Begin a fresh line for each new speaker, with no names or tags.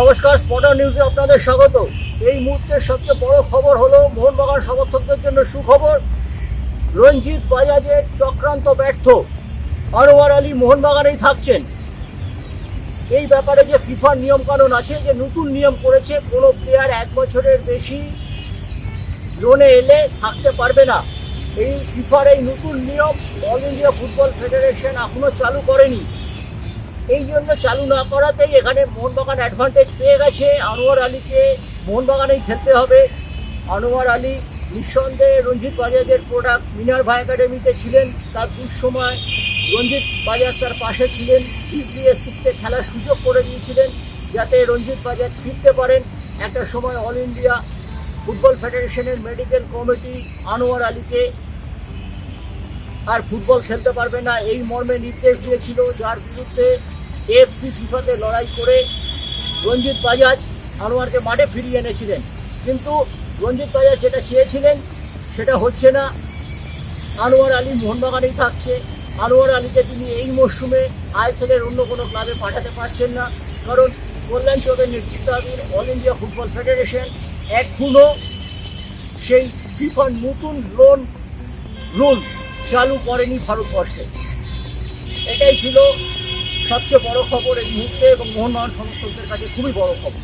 নমস্কার স্পটার নিউজে আপনাদের স্বাগত। এই মুহূর্তের সবচেয়ে বড় খবর হলো মোহনবাগান সমর্থকদের জন্য সুখবর। রঞ্জিত বাজাজের চক্রান্ত ব্যর্থ। আনোয়ার আলী মোহনবাগানেই থাকছেন। এই ব্যাপারে যে ফিফার নিয়মকানুন আছে, যে নতুন নিয়ম করেছে, কোনো প্লেয়ার এক বছরের বেশি লোনে এলে থাকতে পারবে না। এই ফিফার এই নতুন নিয়ম অল ইন্ডিয়া ফুটবল ফেডারেশন এখনও চালু করেনি। এই জন্য চালু না করাতেই এখানে মোহনবাগান অ্যাডভান্টেজ পেয়ে গেছে। আনোয়ার আলীকে মোহনবাগানেই খেলতে হবে। আনোয়ার আলী নিঃসন্দেহে রঞ্জিত বাজাজের প্রোডাক্ট মিনার্ভা একাডেমিতে ছিলেন তার দুঃসময়। রঞ্জিত বাজাজ তার পাশে ছিলেন ডিপিএসসিতে খেলার সুযোগ করে দিয়েছিলেন যাতে রঞ্জিত বাজাজ ফিরতে পারেন। একটা সময় অল ইন্ডিয়া ফুটবল ফেডারেশনের মেডিকেল কমিটি আনোয়ার আলীকে আর ফুটবল খেলতে পারবে না, এই মর্মে নির্দেশ দিয়েছিল। যার বিরুদ্ধে এফসি ফিফাতে লড়াই করে রঞ্জিত বাজাজ আনোয়ারকে মাঠে ফিরিয়ে এনেছিলেন। কিন্তু রঞ্জিত বাজাজ যেটা চেয়েছিলেন, সেটা হচ্ছে না। আনোয়ার আলী মোহনবাগানেই থাকছে। আনোয়ার আলীকে তিনি এই মরশুমে আইএসএলের অন্য কোনো ক্লাবে পাঠাতে পারছেন না। কারণ কল্যাণ চৌধুরীর নেতৃত্বাধীন অল ইন্ডিয়া ফুটবল ফেডারেশন এখনও সেই ফিফার নতুন লোন রুল চালু করেনি ভারতবর্ষে। এটাই ছিল সবচেয়ে বড় খবর এই মুহূর্তে এবং মোহনবাগান সমর্থকদের কাছে খুবই বড় খবর।